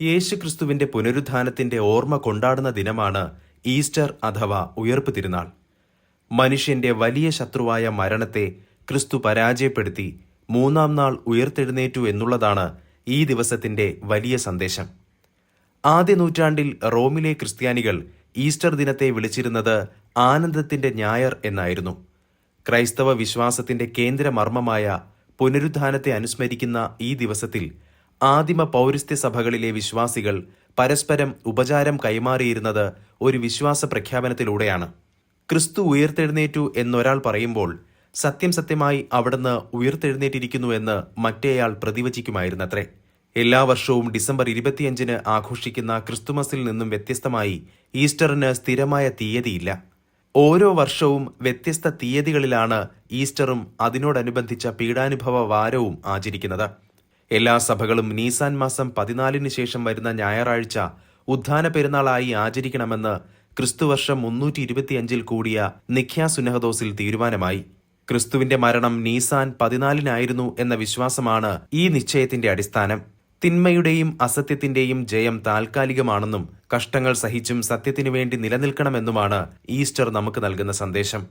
യേശുക്രിസ്തുവിന്റെ പുനരുദ്ധാനത്തിന്റെ ഓർമ്മ കൊണ്ടാടുന്ന ദിനമാണ് ഈസ്റ്റർ അഥവാ ഉയർപ്പ് തിരുനാൾ. മനുഷ്യന്റെ വലിയ ശത്രുവായ മരണത്തെ ക്രിസ്തു പരാജയപ്പെടുത്തി മൂന്നാം നാൾ ഉയർത്തെഴുന്നേറ്റു എന്നുള്ളതാണ് ഈ ദിവസത്തിന്റെ വലിയ സന്ദേശം. ആദ്യ നൂറ്റാണ്ടിൽ റോമിലെ ക്രിസ്ത്യാനികൾ ഈസ്റ്റർ ദിനത്തെ വിളിച്ചിരുന്നത് ആനന്ദത്തിന്റെ ഞായർ എന്നായിരുന്നു. ക്രൈസ്തവ വിശ്വാസത്തിന്റെ കേന്ദ്രമർമ്മമായ പുനരുത്ഥാനത്തെ അനുസ്മരിക്കുന്ന ഈ ദിവസത്തിൽ ആദിമ പൗരസ്ത്യ സഭകളിലെ വിശ്വാസികൾ പരസ്പരം ഉപചാരം കൈമാറിയിരുന്നത് ഒരു വിശ്വാസ പ്രഖ്യാപനത്തിലൂടെയാണ്. ക്രിസ്തു ഉയർത്തെഴുന്നേറ്റു എന്നൊരാൾ പറയുമ്പോൾ സത്യം സത്യമായി അവിടുന്ന് ഉയർത്തെഴുന്നേറ്റിരിക്കുന്നു എന്ന് മറ്റേയാൾ പ്രതിവചിക്കുമായിരുന്നത്രേ. എല്ലാ വർഷവും ഡിസംബർ ഇരുപത്തിയഞ്ചിന് ആഘോഷിക്കുന്ന ക്രിസ്തുമസിൽ നിന്നും വ്യത്യസ്തമായി ഈസ്റ്ററിന് സ്ഥിരമായ തീയതിയില്ല. ഓരോ വർഷവും വ്യത്യസ്ത തീയതികളിലാണ് ഈസ്റ്ററും അതിനോടനുബന്ധിച്ച പീഡാനുഭവ വാരവും ആചരിക്കുന്നത്. എല്ലാ സഭകളും നീസാൻ മാസം പതിനാലിന് ശേഷം വരുന്ന ഞായറാഴ്ച ഉദ്ധാന പെരുന്നാളായി ആചരിക്കണമെന്ന് ക്രിസ്തുവർഷം മുന്നൂറ്റി ഇരുപത്തിയഞ്ചിൽ കൂടിയ നിഖ്യാ സുനഹദോസിൽ തീരുമാനമായി. ക്രിസ്തുവിന്റെ മരണം നീസാൻ പതിനാലിനായിരുന്നു എന്ന വിശ്വാസമാണ് ഈ നിശ്ചയത്തിന്റെ അടിസ്ഥാനം. തിന്മയുടെയും അസത്യത്തിന്റെയും ജയം താൽക്കാലികമാണെന്നും കഷ്ടങ്ങൾ സഹിച്ചും സത്യത്തിനു വേണ്ടി നിലനിൽക്കണമെന്നുമാണ് ഈസ്റ്റർ നമുക്ക് നൽകുന്ന സന്ദേശം.